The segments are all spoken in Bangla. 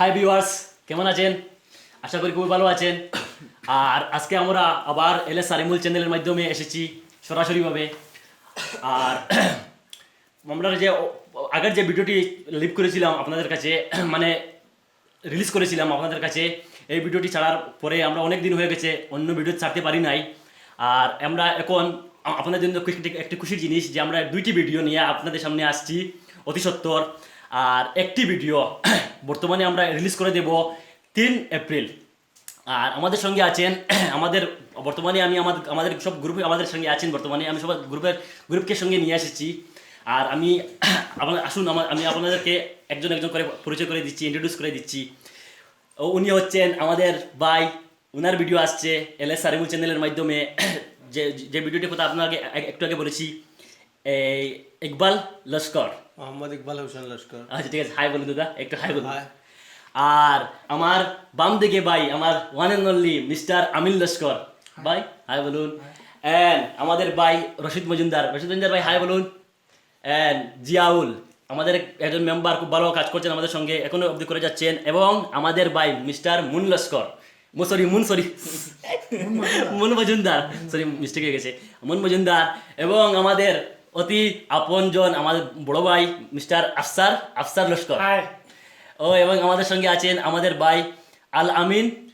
হাই ভিউয়ার্স কেমন আছেন? আশা করি খুবই ভালো আছেন। আর আজকে আমরা আবার এল এস আরিমুল চ্যানেলের মাধ্যমে এসেছি সরাসরিভাবে। আর আমরা যে আগের যে ভিডিওটি লিভ করেছিলাম আপনাদের কাছে মানে রিলিজ করেছিলাম আপনাদের কাছে, এই ভিডিওটি ছাড়ার পরে আমরা অনেক দিন হয়ে গেছে, অন্য ভিডিও ছাড়তে পারি নাই। আর আমরা এখন আপনাদের জন্য একটি খুশির জিনিস যে আমরা দুইটি ভিডিও নিয়ে আপনাদের সামনে আসছি। অতি সত্বর আর একটি ভিডিও বর্তমানে আমরা রিলিজ করে দেব তিন এপ্রিল। আর আমাদের সঙ্গে আছেন আমাদের বর্তমানে আমি আমাদের আমাদের সব গ্রুপে আমাদের সঙ্গে আছেন বর্তমানে। আমি সব গ্রুপের গ্রুপকে সঙ্গে নিয়ে এসেছি। আর আমি আপনার আসুন আমার আমি আপনাদেরকে একজন একজন করে পরিচয় করে দিচ্ছি ইন্ট্রোডিউস করে দিচ্ছি। ও, উনি হচ্ছেন আমাদের ভাই, উনার ভিডিও আসছে এল এস আরিমুল চ্যানেলের মাধ্যমে। যে যে ভিডিওটির কথা আপনাকে একটু আগে বলেছি, এই ইকবাল লস্কর। মোহাম্মদ ইকবাল হোসেন লস্কর। আচ্ছা ঠিক আছে হাই বলুন দাদা একটু হাই বলুন। আর আমার বাম দিকে ভাই আমার one and only mister Amil Laskar. ভাই হাই বলুন। অ্যান্ড আমাদের ভাই রশিদ মজুমদার। রশিদ মজুমদার ভাই হাই বলুন। অ্যান্ড জিয়াউল আমাদের একজন মেম্বার খুব ভালো কাজ করছেন আমাদের সঙ্গে এখনও অবধি করে যাচ্ছেন। এবং আমাদের ভাই mister Moon Laskar. Sorry Moon sorry Moon Majumdar. Sorry mistake হয়ে গেছে। মুন মজুমদার। এবং আমাদের অতি আপনজন আমাদের বড় ভাই মিস্টার আফসার আফসার লস্কর। ও এবং আমাদের সঙ্গে আছেন আমাদের ভাই আল আমিন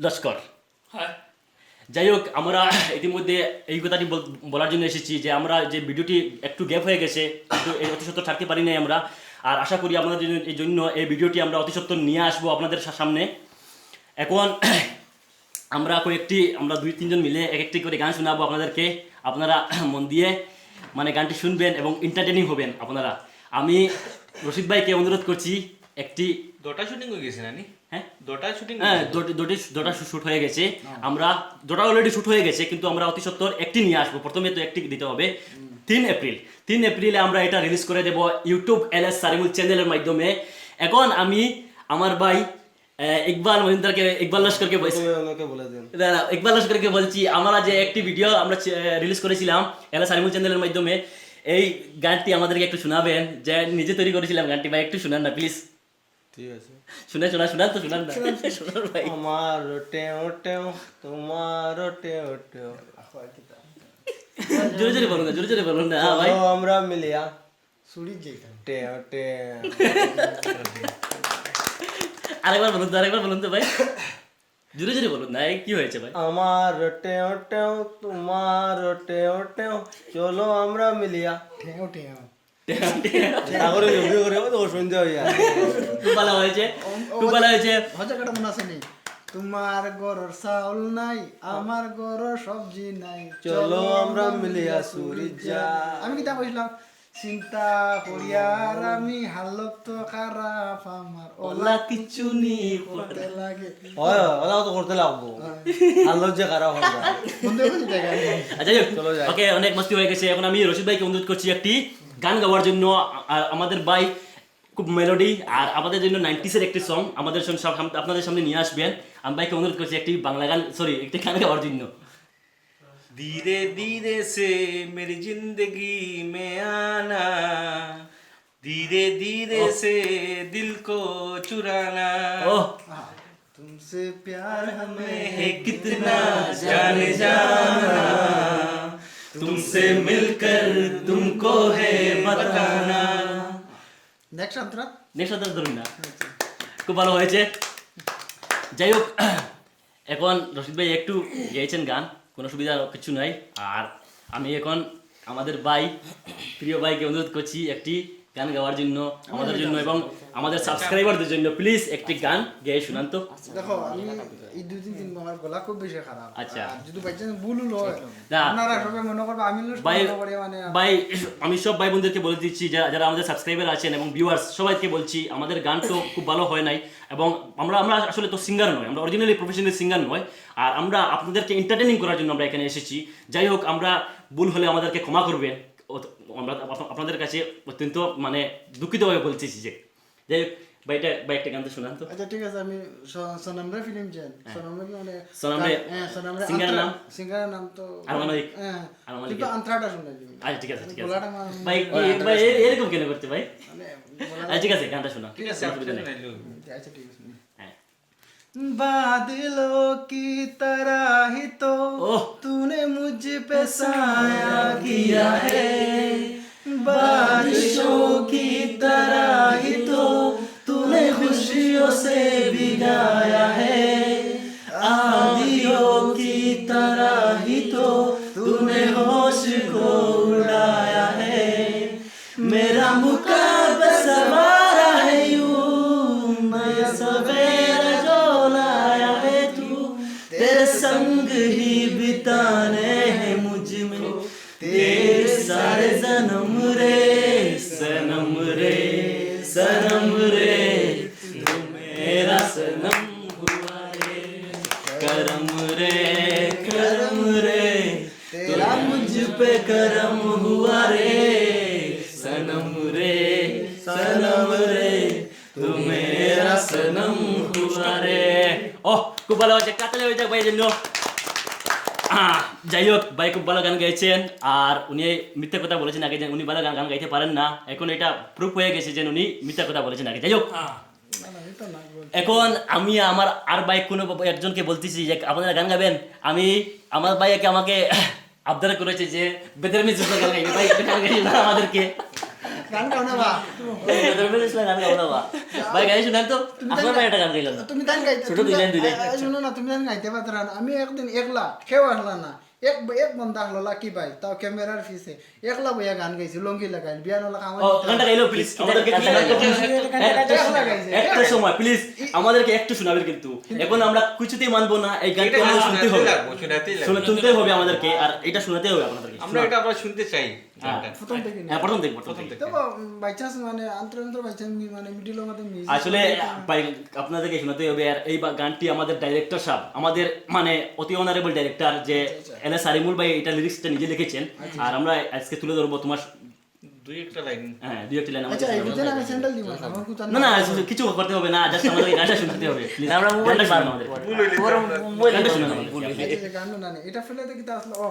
লস্কর যাই হোক আমরা ইতিমধ্যে এই কথাটি বলার জন্য এসেছি যে আমরা যে ভিডিওটি একটু গ্যাপ হয়ে গেছে অতি সত্তর থাকতে পারি নাই আমরা। আর আশা করি আপনাদের জন্য- এই জন্য এই ভিডিওটি আমরা অতি সত্তর নিয়ে আসব আপনাদের সামনে। এখন আমরা কয়েকটি আমরা দুই তিনজন মিলে এক একটি করে গান শোনাবো আপনাদেরকে আপনারা মন দিয়ে। মানে গানটি শুনবেন এবং এন্টারটেনিং হবেন আপনারা। আমি রশিদ ভাইকে অনুরোধ করছি একটি দুটা শুটিং হয়ে গেছে নানি? হ্যাঁ? দুটা শুটিং হ্যাঁ দুটি দুটি দুটা হয়ে গেছে। আমরা দুটা অলরেডি শ্যুট হয়ে গেছে কিন্তু আমরা অতি সত্তর একটি নিয়ে আসব। প্রথমে তো একটি দিতে হবে। তিন এপ্রিল। তিন এপ্রিলে আমরা এটা রিলিজ করে দেব ইউটিউব এল এস সারিমুল চ্যানেলের মাধ্যমে। এখন আমি আমার ভাই ইকবাল মহিন্দারকে ইকবাল লস্করকে ইকবাল লস্করকে বলছি আমরা যে একটি ভিডিও আমরা রিলিজ করেছিলাম এল এস আরিমুল চ্যানেলের মাধ্যমে এই গানটি আমাদেরকে একটু শোনাবেন যে নিজে তৈরি করেছিলাম গানটি ভাই একটু শোনান না প্লিজ ঠিক আছে। শুনে শোনা শোনান তো শোনান না। শোনান ভাই। আমার টেও টেও তোমার টেও টেও। জোরে জোরে বলুন না জোরে জোরে বলুন না হ্যাঁ ভাই। আমরা মিলিয়া। টেও টেও। আরেকবার বলুন তো আরেকবার বলুন তো ভাই। জোরে জোরে বলুন না কি হয়েছে ভাই? আমার টেও টেও তোমার টেও টেও চলো আমরা মিলিয়া। ঠেঙো ঠেঙো তারপরে ভিডিও করে তো সন্ধ্যা খুব ভালো হয়েছে খুব ভালো হয়েছে। হজা কাটা মনে আছে তোমার গরর চাউল নাই আমার গরর সবজি নাই। চলো আমরা মিলিয়া সুরি যা আমি কিতা কইছিলাম? চিন্তা করিয়ার আমি হালক তো খারাপ আমার ওলা কিচ্ছু নি করতে লাগে। হয় ওরা তো করতে লাগবো যে খারাপ আচ্ছা চলো যাই। ওকে অনেক মস্তি হয়ে গেছে। এখন আমি রশিদ ভাইকে অনুরোধ করছি একটি গান গাওয়ার জন্য। আমাদের ভাই খুব মেলোডি আর আমাদের জন্য নাইনটিসের একটি সং আমাদের আপনাদের সামনে নিয়ে আসবেন। আমি ভাইকে অনুরোধ করছি একটি বাংলা গান সরি একটি গান গাওয়ার জন্য। धीरे धीरे से मेरी जिंदगी में आना धीरे धीरे से दिल को चुराना ও तुमसे प्यार हमें है कितना जाने जाना तुमसे मिलकर तुमको है बताना নেক্সট আন্তরা নেক্সট হাতে ধরুন না খুব ভালো হয়েছে যাই হোক এখন রশিদ ভাই একটু গেয়েছেন গান কোনো সুবিধা কিছু নাই। আর আমি এখন আমাদের ভাই প্রিয় বাইকে অনুরোধ করছি একটি গান গাওয়ার জন্য আমাদের জন্য এবং আমাদের সাবস্ক্রাইবারদের জন্য প্লিজ একটি গান গেয়ে শুনান তো। দেখো আমি এই দুই তিন দিন আমার গলা খুব বেশি খারাপ। আচ্ছা। যদি বাই চান্স ভুল হয় না। আপনারা সবাই মনে করবে আমি মানে ভাই আমি সব ভাই বোনদেরকে বলে দিচ্ছি যারা যারা আমাদের সাবস্ক্রাইবার আছেন এবং ভিউয়ার্স সবাইকে বলছি আমাদের গান তো খুব ভালো হয় নাই। এবং আমরা আমরা আসলে তো সিঙ্গার নয় আমরা অরিজিনালি প্রফেশনাল সিঙ্গার নয়। আর আমরা আপনাদেরকে এন্টারটেনিং করার জন্য আমরা এখানে এসেছি। যাই হোক আমরা ভুল হলে আমাদেরকে ক্ষমা করবেন। আপনাদের কাছে অত্যন্ত মানে দুঃখিতভাবে বলছি যে যাই হোক বাইটা বাইকটা গান তো শুনান তো। আচ্ছা ঠিক আছে আমি সোনাম রে ফিল্ম জেন সোনাম রে মানে সোনাম রে হ্যাঁ, সোনাম রে সিঙ্গার নাম? সিঙ্গার নাম তো আরমান মালিক হ্যাঁ আরমান মালিক কিন্তু আন্ত্রাটা শুনাই দিই আচ্ছা ঠিক আছে মানে ঠিক আছে। মানে- ভাই ভাই এরকম কেন করতে ভাই? মানে আচ্ছা ঠিক আছে গানটা শোনা ঠিক আছে আচ্ছা ঠিক আছে। হ্যাঁ। বাদলো কি তরাহি তো ওহ! मुझ पे साया किया है। बारिशों की तरह ही तो तूने खुशियों से भिगाया है। ভাই খুব ভালো গান গাইছেন আর উনি মিথ্যা কথা বলেছেন আগে যে উনি ভালো গান গান গাইতে পারেন না এখন এটা প্রুফ হয়ে গেছে যে উনি মিথ্যা কথা বলেছেন আগে। যাই হোক এখন আমি আমার আর ভাই কোনো একজনকে বলতেছি যে আপনারা গান গাবেন? আমি আমার ভাইকে আমাকে আবদার করেছে যে বেদের মিস গান গাইবে। ভাই গান গাইবে না আমাদেরকে? গান গাও না বা বেদের মিস গান গাবো না বা। ভাই গাই শুনেন তো? আপনার ভাই একটা গান গাইলাম তুমি গান গাইতে ছোট দুই লাইন, দুই লাইন। আ, না তুমি গান গাইতে পারতে না। আমি একদিন একলা কেউ আসলা না। এক এক বন্ধা আসলো লাকি ভাই তাও ক্যামেরার ফিসে একলা বইয়া গান গাইছি লঙ্গি লাগাই বিয়া নলা ও গানটা গাইলো প্লিজ আমাদেরকে একটা সময় প্লিজ আমাদেরকে একটু শোনাবেন কিন্তু। এখন আমরা কিছুতেই মানবো না এই গানটা আমাদের শুনতে হবে। শুনতে হবে আমাদেরকে আর এটা শোনাতে হবে আপনাদেরকে। আমরা এটা আবার শুনতে চাই। প্রথম থেকে হ্যাঁ প্রথম দেখব প্রথম প্রথম থেকে। তো বাই চান্স মানে আন্তর আন্তর বাই চান্স মানে মিডিলের মধ্যে মিউজিক আসলে ভাই আপনাদেরকে শোনাতে হবে আর এই গানটি আমাদের ডাইরেক্টর সাহেব আমাদের মানে অতি অনারেবল ডাইরেক্টর যে এল এস আরিমুল ভাই এটা লিরিক্সটা নিজে লিখেছেন। আর আমরা আজকে তুলে ধরবো তোমার দুই একটা লাইন। হ্যাঁ দুই একটি লাইন আচ্ছা এই আমি স্যান্ডেল দিব আমার কুতান না না কিছু করতে হবে না জাস্ট আমাদের গানটা শোনাতে হবে Please, গানটা শোনান আমাদের। গানটা শোনান আমাদের। গান না না এটা ফেলে দেখি তা আসলে ও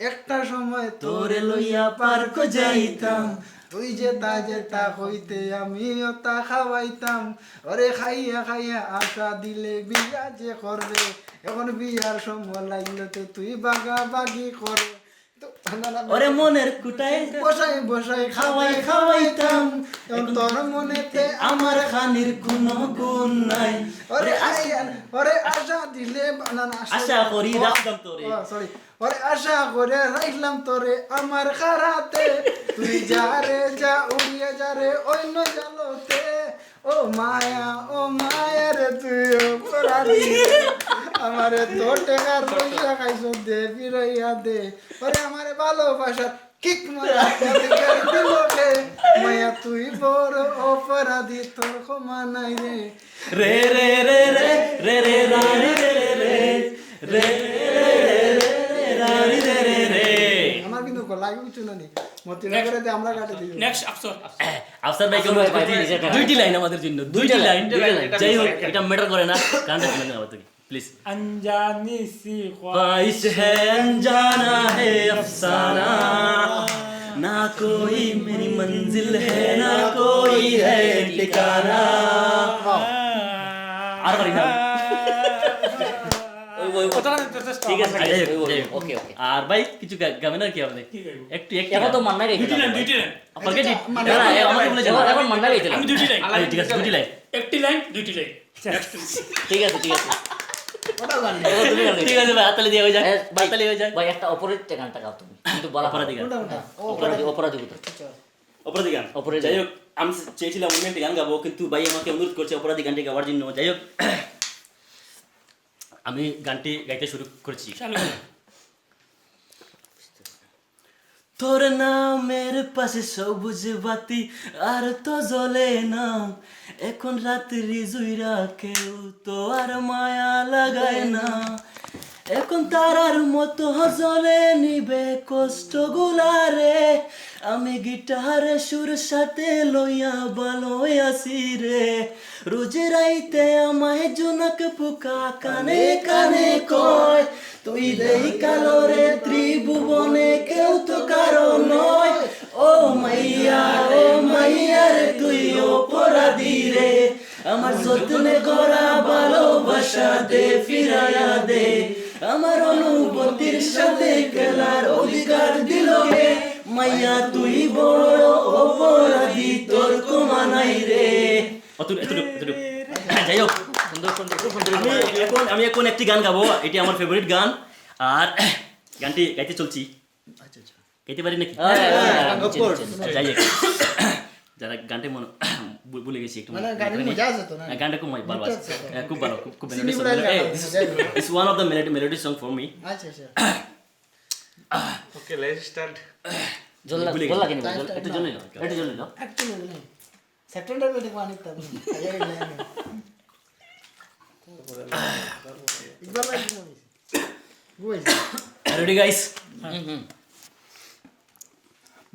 একটা সময় তোরে লইয়া পার্ক যাইতাম। তুই যেতা যেতা হইতে আমিও তা খাওয়াইতাম। ওরে খাইয়া খাইয়া আশা দিলে বিয়া যে করবে। এখন বিয়ার সময় লাগলে তো তুই বাগা বাগি করে। ওরে মনের কুটায় বসাই বসাই খাওয়াই খাওয়াইতাম তোর মনেতে আমার খানির কোনো গুণ নাই ওরে আইয়া ওরে আশা দিলে আশা করি রাখতাম তোরে। সরি ওরে আশা করে রাখলাম তোরে আমার খারাতে তুই যা রে যা উড়িয়ে যা রে অন্য জালোতে ও মায়া ও মায়া রে তুই অপরাধী আমারে তো টেকার পয়সা খাইছো দে ফিরাইয়া দে ওরে আমারে ভালোবাসার কিক মারা মায়া তুই বড় অপরাধী তোর ক্ষমা নাই রে রে রে রে রে রে রে রানি রে রে রে রে রে রে রে রানি রে রে রে আমার কিন্তু গলায় কিছু না নেই আফসর ভাই দুইটি লাইন আমাদের জন্য দুইটি লাইন যাই হোক এটা ম্যাটার করে না গানটা শুনে আমাদের প্লিজ अनजानी सी ख्वाहिश है अनजाना है अफसाना ना कोई मेरी मंजिल है ना कोई है ठिकाना আর পারি না ঠিক আছে যাই হোক, যাই হোক। ওকে ওকে আর ভাই কিছু গা- গাবেন আর কি আপনি একটু একটু এখন তো মান্না গাইতে দুটি লাইন দুইটি লাইন আপনাকে দি- না, না, এ আমাকে বলেছেন এখন না। এখন মান্না গাইতে আমি দুটি লাইন আচ্ছা, ঠিক আছে দুটি লাইন একটি লাইন দুইটি লাইন নেক্সট ঠিক আছে ঠিক আছে ঠিক আছে ভাই হাততালি দিয়ে হয়ে যাক এ, হয়ে যাক। ভাই একটা অপরাধ গানটা গাও তুমি কিন্তু বলা অপরাধী গান। ওটা ওটা ও অপরাধী অপরাধী অপরাধী গান। অপরাধী যাই হোক আমি চেয়েছিলাম অন্য একটি গান গাবো কিন্তু ভাই আমাকে অনুরোধ করছে অপরাধী গানটি গাওয়ার জন্য। যাই হোক আমি গানটি গাইতে শুরু করছি চালু করো। তোর নামের পাশে সবুজ বাতি আর তো জ্বলে না। এখন রাত্রি জুইরা কেউ তো আর মায়া লাগায় না। এখন তারার মতো জলে নিবে কষ্ট গুলারে আমি গিটারে সুর সাথে লইয়া ভালো আসি রে। রোজ রাইতে আমায় জোনাক পোকা কানে কানে কয় তুই দেই কালো রে ত্রিভুবনে কেউ তো কারও নয়। ও মাইয়া ও মাইয়া রে, তুই অপরাধী রে। আমার যত্নে করা ভালোবাসা দে ফিরায়া দে। আমার অনুভূতির সাথে খেলার অধিকার দিল রে মাইয়া, তুই বড় অপরাধী, তোর কমানাই রে। অতটুকু এতটুকু এতটুকু যাই হোক। সুন্দর সুন্দর খুব সুন্দর আমি এখন আমি এখন একটি গান গাবো এটি আমার ফেভারিট গান আর গানটি গাইতে চলছি গাইতে পারি নাকি হ্যাঁ, হ্যাঁ, হ্যাঁ। যাই যারা গানটি মনে ভুলে গেছি একটু মানে গানের মজা আছে তো না? হ্যাঁ, গানটা খুব ভালো আছে তো। হ্যাঁ, খুব ভালো খুব। It's one of the melody melody song for me আচ্ছা আচ্ছা ওকে লেটস স্টার্ট জল ভুলে জল গেছি। লাগেনি একটু জল একটু জল. সেপ্টেম্বর পানি তাম আগে ইলাম একবার রাখি বুঝছি রেডি গাইস হুম হুম।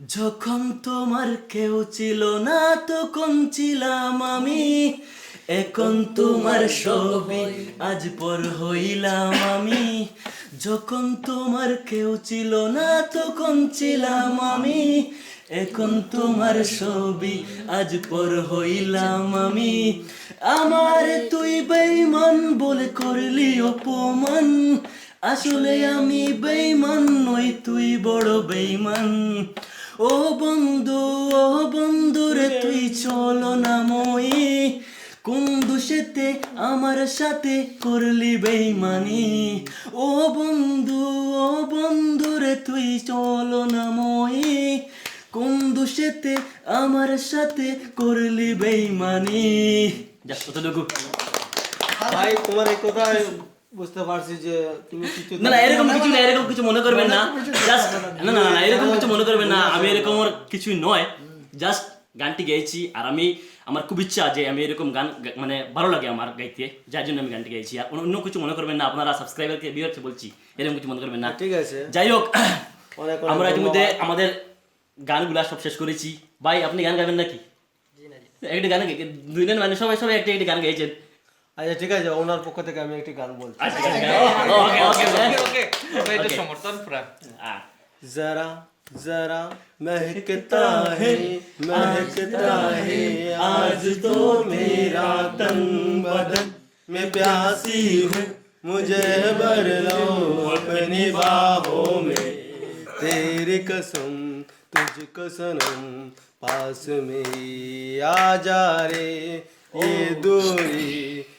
যখন তোমার কেউ ছিল না তখন ছিলাম আমি। এখন তোমার ছবি আজ পর হইলাম আমি। যখন তোমার কেউ ছিল না তখন ছিলাম আমি। এখন তোমার ছবি আজ পর হইলাম আমি। আমার তুই বেইমান বলে করলি অপমান। আসলে আমি বেইমান নই, তুই বড় বেইমান ও বন্ধু ও বন্ধু রে, তুই চলো না মই। কোন দোষেতে আমার সাথে করলি বেইমানি ও বন্ধু ও বন্ধু রে, তুই চলো না মই। কোন দোষেতে আমার সাথে করলি বেইমানি? যা কতটুকু ভাই তোমার এই বুঝতে পারছি যে তুমি কিছু না না এরকম কিছু না এরকম কিছু মনে করবেন না। জাস্ট না না না এরকম কিছু মনে করবেন না। আমি এরকম কিছুই নয়। জাস্ট গানটি গেয়েছি আর আমি আমার খুব ইচ্ছা যে আমি এরকম গান মানে ভালো লাগে আমার গাইতে। যার জন্য আমি গানটি গাইছি আর অন্য- কিছু মনে করবেন না আপনারা সাবস্ক্রাইবারকে বিয়ারকে বলছি এরকম কিছু মনে করবেন না। ঠিক আছে। যাই হোক আমরা ইতিমধ্যে আমাদের গানগুলা সব শেষ করেছি ভাই আপনি গান গাবেন নাকি একটি গান গে- দুই দিন মানে সবাই সবাই একটি একটি গান গাইছেন আচ্ছা ঠিক আছে ওনার পক্ষ থেকে আমি একটি গান বলছি আচ্ছা ওকে ওকে ওকে ওকে ওকে এটা সমর্থন পুরা जरा जरा महकता है महकता है आज तो मेरा तन बदन मैं प्यासी हूँ मुझे भर लो अपनी बाहों में तेरी कसम तुझको सनम पास मेरी आ जा रे ये दूरी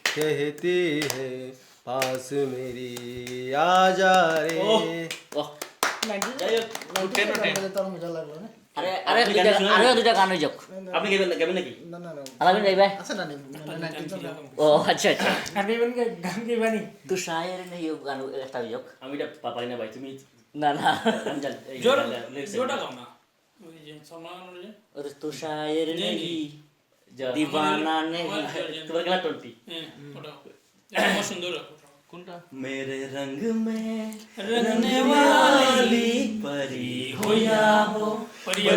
कहती है पास मेरी आ जा रे ওহ, যাই হোক তোর মজা লাগলো না আরে আরে দুইটা আরে দুইটা গান হয়ে যাক আপনি গাবেন গাবেন নাকি না না না আলামিন যাইবে আচ্ছা না না ও আচ্ছা আচ্ছা আপনি বলেন কি গান কি বানি তো শায়ের নেই গান একটা হয়ে যাক আমি এটা পা- পারি না ভাই তুমি না না গান জান- এই জোর গান- গান- lyrics জোরটা জানো। গাও না दीवाना नहीं मेरे रंग में रंगने वाली परी हो या हो परियों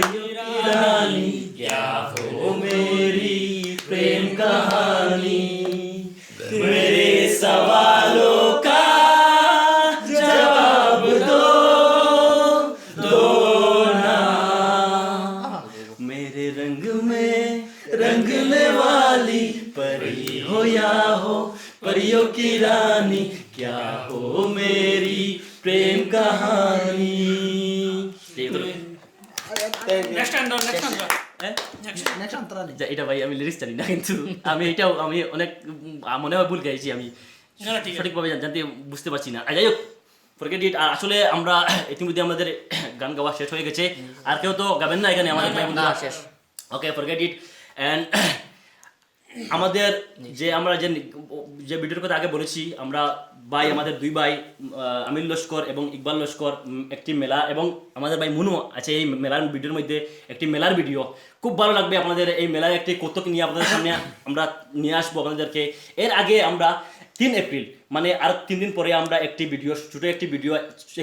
रानी क्या हो मेरी प्रेम कहा এটা ভাই আমি লিরিক্স জানি না কিন্তু আমি এটাও আমি অনেক মনে হয় ভুল গাইছি আমি। সঠিকভাবে জানতে বুঝতে পারছি না। যাই হোক ফরগেট ইট আর আসলে আমরা ইতিমধ্যে আমাদের গান গাওয়া শেষ হয়ে গেছে। আর কেউ তো গাবেন না এখানে আমাদের শেষ। ওকে ফরগেট ইট অ্যান্ড আমাদের যে আমরা যে যে ভিডিওর কথা আগে বলেছি আমরা ভাই, আমাদের দুই ভাই আমির লস্কর এবং ইকবাল লস্কর একটি মেলা এবং আমাদের ভাই মুনু আছে এই মেলার ভিডিওর মধ্যে একটি মেলার ভিডিও। খুব ভালো লাগবে আপনাদের এই মেলার একটি কৌতুক নিয়ে আপনাদের সামনে আমরা নিয়ে আসব আপনাদেরকে। এর আগে আমরা তিন এপ্রিল মানে আর তিন দিন পরে আমরা একটি ভিডিও, ছোট একটি ভিডিও,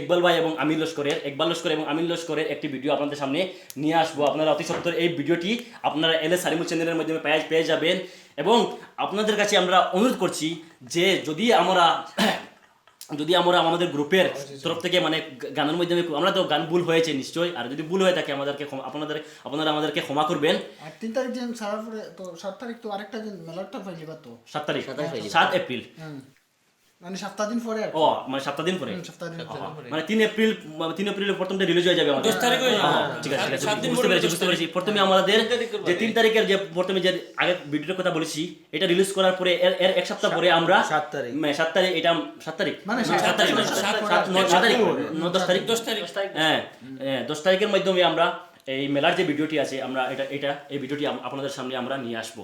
ইকবাল ভাই এবং আমির লস্করের, ইকবাল লস্কর এবং আমির লস্করের একটি ভিডিও আপনাদের সামনে নিয়ে আসব। আপনারা অতি সত্তর এই ভিডিওটি আপনারা এল এস সারিমুল চ্যানেলের মাধ্যমে পেয়ে পেয়ে যাবেন। এবং আপনাদের কাছে আমরা অনুরোধ করছি যে যদি আমরা যদি আমরা আমাদের গ্রুপের তরফ থেকে মানে গানের মাধ্যমে আমরা তো গান ভুল হয়েছে নিশ্চয়ই। আর যদি ভুল হয়ে থাকে আমাদেরকে আপনাদের আপনারা আমাদেরকে ক্ষমা করবেন। আর তিন তারিখ যেন তো সাত তারিখ তো আরেকটা দিন মেলাটা ফাইলিবা তো। সাত তারিখ। সাত এপ্রিল। মানে সপ্তাহ দিন পরে ও মানে সপ্তাহ দিন পরে? সপ্তাহ দিন পরে। মানে তিন এপ্রিল তিন এপ্রিলের প্রথমটা রিলিজ হয়ে যাবে আমাদের। দশ তারিখ হয়ে যাবে। হ্যাঁ, ঠিক আছে ঠিক আছে বুঝতে পেরেছি বুঝতে পেরেছি। প্রথমে আমাদের যে তিন তারিখের যে প্রথমে যে আগে ভিডিওর কথা বলেছি এটা রিলিজ করার পরে এর এক সপ্তাহ পরে আমরা সাত তারিখ। মানে সাত তারিখ এটা সাত তারিখ? মানে তারিখ তারিখ, সাত সাত সাত নয় তারিখ নয় দশ তারিখ। দশ তারিখ। হ্যাঁ হ্যাঁ, দশ তারিখের মাধ্যমে আমরা এই মেলার যে ভিডিওটি আছে আমরা এটা এটা এই ভিডিওটি আপনাদের সামনে আমরা নিয়ে আসব।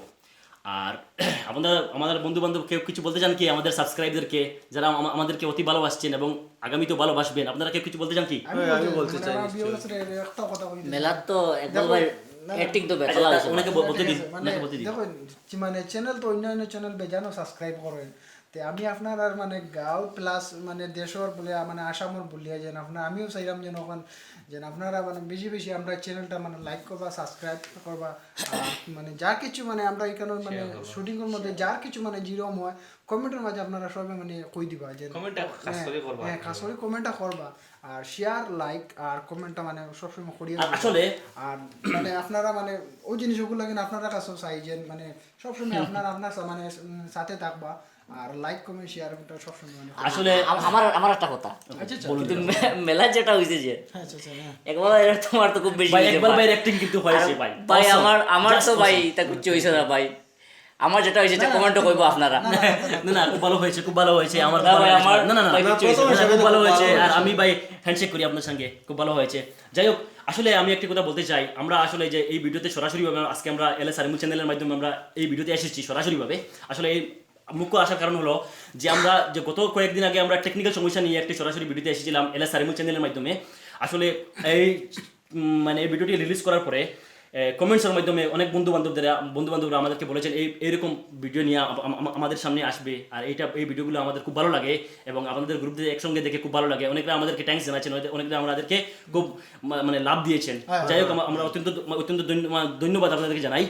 আর আমাদের আমাদের বন্ধু বান্ধব কেউ কিছু বলতে চান কি? আমাদের সাবস্ক্রাইবারদেরকে যারা আমাদেরকে অতি ভালোবাসছেন এবং আগামীতেও ভালোবাসবেন আপনারা কেউ কিছু বলতে চান কি? আমি বলতে- বলতে মানে চাই। মেলার তো একবার তো আচ্ছা, বেতলা ওনাকে বলতে দিন ওনাকে বলতে দিন। দেখুন মানে চ্যানেল তো অন্যান্য চ্যানেল বেজানো সাবস্ক্রাইব করেন। তে আমি আপনার আর মানে গাঁও প্লাস মানে দেশর বলে মানে আসামর বলিয়া যেন আপনার আমিও চাইলাম যেন ওখান যেন আপনারা মানে বেশি বেশি আমরা চ্যানেলটা মানে লাইক করবা সাবস্ক্রাইব করবা মানে যা কিছু মানে আমরা এখানে মানে শুটিংয়ের মধ্যে যার কিছু মানে জিরম হয় কমেন্টের মাঝে আপনারা সবাই মানে কই দিবা যে। হ্যাঁ খাস করে কমেন্টটা করবা আর শেয়ার লাইক আর কমেন্টটা মানে সবসময় করিয়ে আসলে আর মানে আপনারা মানে ওই জিনিসগুলো কিন্তু আপনারা কাছেও চাই যে মানে সবসময় আপনারা আপনার মানে সাথে থাকবা। আর লাইক কমেন্ট শেয়ার সবসময় মানে করবা। আসলে আমার আমার একটা কথা আচ্ছা আচ্ছা কিন্তু যেটা হয়েছে যে হ্যাঁ, আচ্ছা আচ্ছা হ্যাঁ একবার এর তোমার তো খুব বেশি ভাই একবার ভাই। অ্যাক্টিং কিন্তু হয়েছে ভাই ভাই আমার আমার তো ভাই. তা কিছু হয়েছে না ভাই আমার যেটা হয়েছে কমেন্টও করব আপনারা না না খুব ভালো হয়েছে খুব ভালো হয়েছে আমার ভাই, আমার- না না না। খুব ভালো হয়েছে আর আমি ভাই হ্যান্ডশেক করি আপনার সঙ্গে খুব ভালো হয়েছে যাই হোক আসলে আমি একটি কথা বলতে চাই আমরা আসলে যে এই ভিডিওতে সরাসরিভাবে আজকে আমরা এল এস আরিমুল চ্যানেলের মাধ্যমে আমরা এই ভিডিওতে এসেছি সরাসরিভাবে আসলে এই মুখ্য আসার কারণ হলো যে আমরা যে গত কয়েকদিন আগে আমরা টেকনিক্যাল সমস্যা নিয়ে একটি সরাসরি ভিডিওতে এসেছিলাম এল এস আরিমুল চ্যানেলের মাধ্যমে। আসলে এই মানে এই ভিডিওটি রিলিজ করার পরে কমেন্টসের মাধ্যমে অনেক বন্ধু বান্ধবরা বন্ধু বান্ধবরা আমাদেরকে বলেছেন এই এইরকম ভিডিও নিয়ে আম- আম- আমাদের সামনে আসবে। আর এইটা এই ভিডিওগুলো আমাদের খুব ভালো লাগে এবং আমাদের গ্রুপ দিয়ে একসঙ্গে দেখে খুব ভালো লাগে। অনেকরা আমাদেরকে থ্যাঙ্কস জানাচ্ছেন অনেক- অনেকরা আমাদেরকে খুব মানে লাভ দিয়েছেন। যাই হোক আমরা অত্যন্ত অত্যন্ত ধন্যবাদ আপনাদেরকে জানাই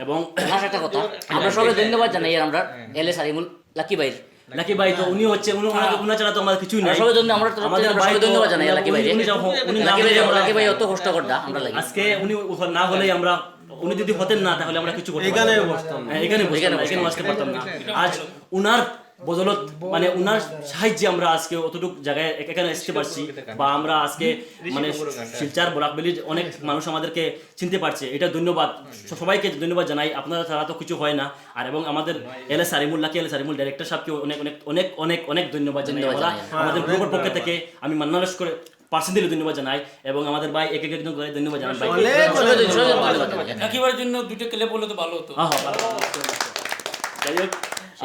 এবং একটা কথা আমরা সবাই ধন্যবাদ জানাই আমরা এল এস আরিমুল লাকি ভাই লাকি ভাই তো উনি হচ্ছে উনি ওনাকে উনি ছাড়া তো আমাদের কিছুই নাই। সবাই ধন্য আমরা আমরা তো- ধন্যবাদ জানাই লাকি ভাই উনি- লাকি ভাই লাকি ভাই অত কষ্ট করদা আমরা লাগি। আজকে উনি না হলেই আমরা উনি যদি হতেন না তাহলে আমরা কিছু করতে এখানে না। বসতাম। হ্যাঁ, এখানে বসতাম এখানে বসতে পারতাম না। আজ উনার বদলত মানে উনার সাহায্যে আমরা আজকে অতটুকু জায়গায় এখানে আসতে পারছি বা আমরা আজকে মানে শিলচার বরাকবেলি অনেক মানুষ আমাদেরকে চিনতে পারছে এটা ধন্যবাদ সবাইকে ধন্যবাদ জানাই আপনারা ছাড়া তো কিছু হয় না আর এবং আমাদের এল এস সারিমুল্লাহকে এল এস সারিমুল ডাইরেক্টর সাহেবকে অনেক অনেক অনেক অনেক অনেক ধন্যবাদ জানাই। আমাদের গ্রুপের পক্ষ থেকে আমি মান্নালস করে পার্সেন্টালি ধন্যবাদ জানাই এবং আমাদের ভাই এক এক একজন করে ধন্যবাদ জানাই ভাই। একেবারের জন্য দুটো ক্লিপ বলে তো ভালো হতো হ্যাঁ, হ্যাঁ, ভালো। যাই হোক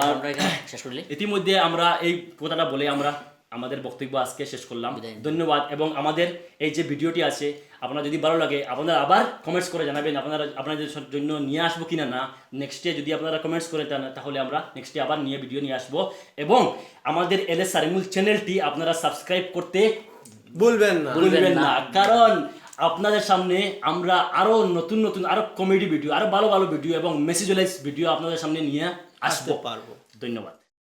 আমরা এখানে শেষ করলি ইতিমধ্যে আমরা এই কথাটা বলে আমরা আমাদের বক্তব্য আজকে শেষ করলাম। ধন্যবাদ। এবং আমাদের এই যে ভিডিওটি আছে আপনার যদি ভালো লাগে আপনারা আবার কমেন্টস করে জানাবেন আপনারা আপনাদের জন্য নিয়ে আসব কিনা না নেক্সটে যদি আপনারা কমেন্টস করে তাহলে আমরা নেক্সটে আবার নিয়ে ভিডিও নিয়ে আসব। এবং আমাদের এল এস সারিমুল চ্যানেলটি আপনারা সাবস্ক্রাইব করতে ভুলবেন না। ভুলবেন না। কারণ আপনাদের সামনে আমরা আরও নতুন নতুন আরও কমেডি ভিডিও আরও ভালো ভালো ভিডিও এবং মেসেজলাইজ ভিডিও আপনাদের সামনে নিয়ে আসতে পারব। ধন্যবাদ।